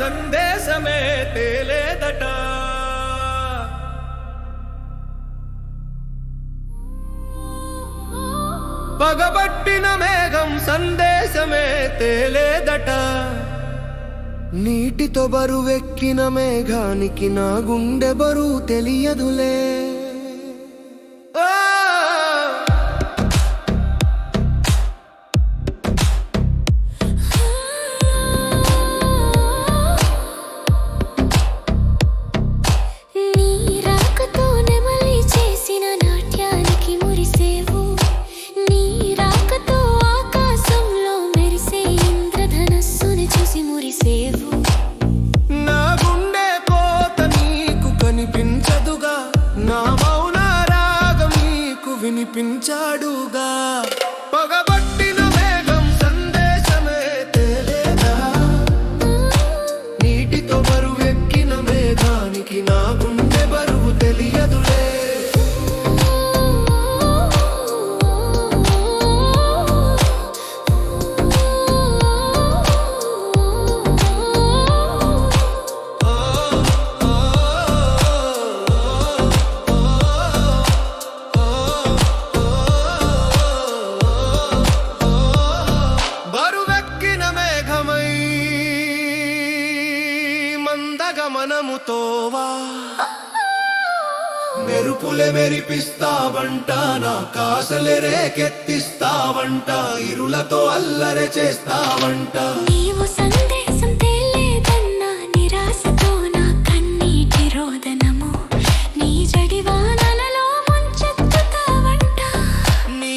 సందేశమే తేలేదట. పగబట్టిన మేఘం సందేశమే తేలేదట. నీటితో బరువెక్కిన మేఘానికి నా గుండె బరువు తెలియదులే. వినిపించాడుగా. పగబట్ట గమనముతోవా? మెరుపులే మెరిపిస్తావంట నా కాసలే రేకెత్తిస్తావంట ఇరులతో అల్లరి చేస్తావంట. నీవు నీ